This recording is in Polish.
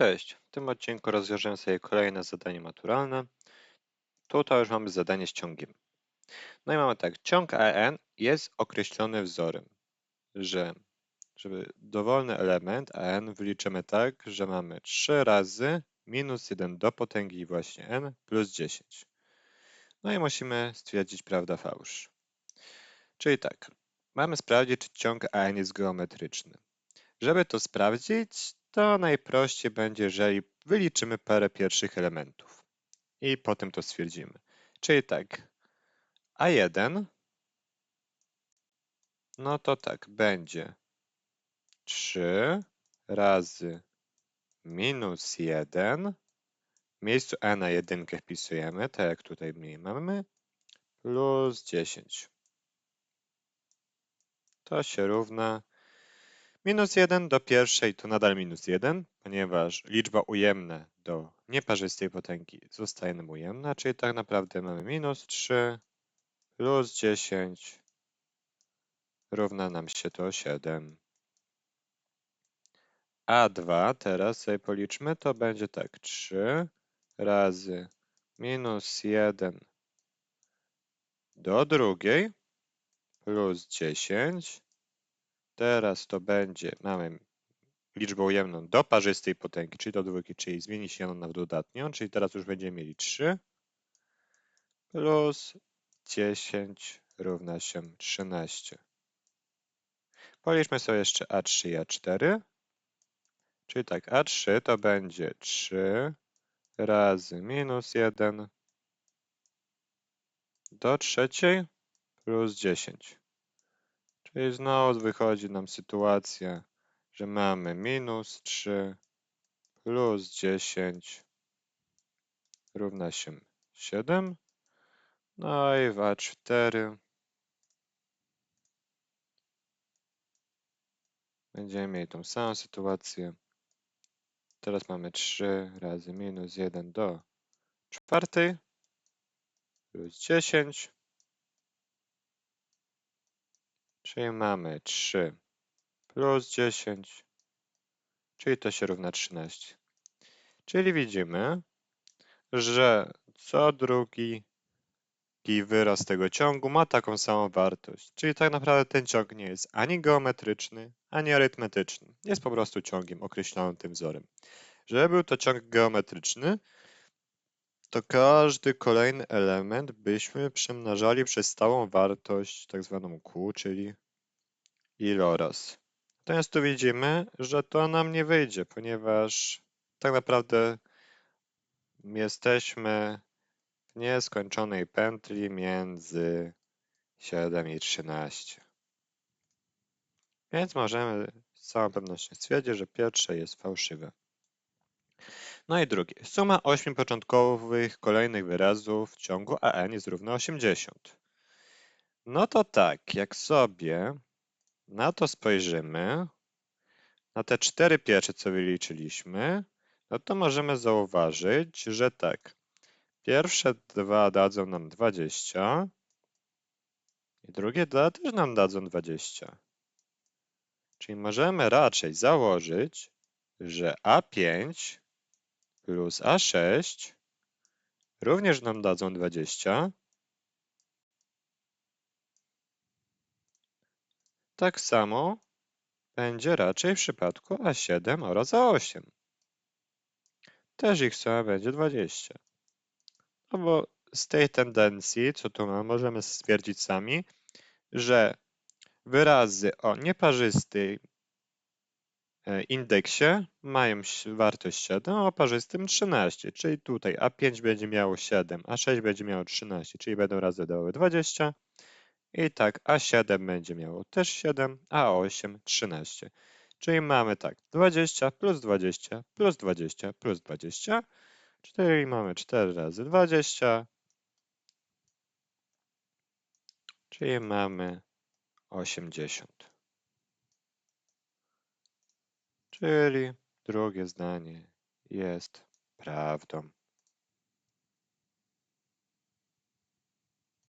Cześć, w tym odcinku rozwiążemy sobie kolejne zadanie maturalne. Tutaj już mamy zadanie z ciągiem. No i mamy tak, ciąg AN jest określony wzorem, że żeby dowolny element AN wyliczymy tak, że mamy 3 razy minus 1 do potęgi właśnie n plus 10. No i musimy stwierdzić prawda fałsz. Czyli tak, mamy sprawdzić, czy ciąg AN jest geometryczny. Żeby to sprawdzić, to najprościej będzie, jeżeli wyliczymy parę pierwszych elementów i potem to stwierdzimy. Czyli tak, A1, no to tak, będzie 3 razy minus 1, w miejscu a na jedynkę wpisujemy, tak jak tutaj mniej mamy, plus 10. To się równa Minus 1 do pierwszej to nadal minus 1, ponieważ liczba ujemna do nieparzystej potęgi zostaje nam ujemna, czyli tak naprawdę mamy minus 3 plus 10 równa nam się to 7. A2 teraz sobie policzmy, to będzie tak 3 razy minus 1 do drugiej plus 10 Teraz to będzie, mamy liczbę ujemną do parzystej potęgi, czyli do dwójki, czyli zmieni się ona w dodatnią, czyli teraz już będziemy mieli 3 plus 10 równa się 13. Policzmy sobie jeszcze A3 i A4. Czyli tak, A3 to będzie 3 razy minus 1 do trzeciej plus 10. Czyli znowu wychodzi nam sytuacja, że mamy minus 3 plus 10 równa się 7. No i w A4 będziemy mieli tą samą sytuację. Teraz mamy 3 razy minus 1 do czwartej plus 10 Czyli mamy 3 plus 10, czyli to się równa 13. Czyli widzimy, że co drugi wyraz tego ciągu ma taką samą wartość. Czyli tak naprawdę ten ciąg nie jest ani geometryczny, ani arytmetyczny. Jest po prostu ciągiem określonym tym wzorem. Żeby był to ciąg geometryczny, to każdy kolejny element byśmy przemnażali przez stałą wartość, tak zwaną Q, czyli iloraz. Natomiast tu widzimy, że to nam nie wyjdzie, ponieważ tak naprawdę jesteśmy w nieskończonej pętli między 7 i 13. Więc możemy z całą pewnością stwierdzić, że pierwsze jest fałszywe. No i drugie. Suma ośmiu początkowych kolejnych wyrazów w ciągu AN jest równa 80. No to tak, jak sobie na to spojrzymy, na te cztery pierwsze, co wyliczyliśmy, no to możemy zauważyć, że tak, pierwsze dwa dadzą nam 20 i drugie dwa też nam dadzą 20. Czyli możemy raczej założyć, że A5 plus A6 również nam dadzą 20. Tak samo będzie raczej w przypadku A7 oraz A8. Też ich suma będzie 20. No bo z tej tendencji, co tu mamy, możemy stwierdzić sami, że wyrazy o nieparzystej indeksie mają wartość 7, a parzystym 13, czyli tutaj A5 będzie miało 7, A6 będzie miało 13, czyli będą razy dały 20. I tak A7 będzie miało też 7, a 8 13. Czyli mamy tak 20 plus 20 plus 20 plus 20, czyli mamy 4 razy 20, czyli mamy 80. Czyli drugie zdanie jest prawdą.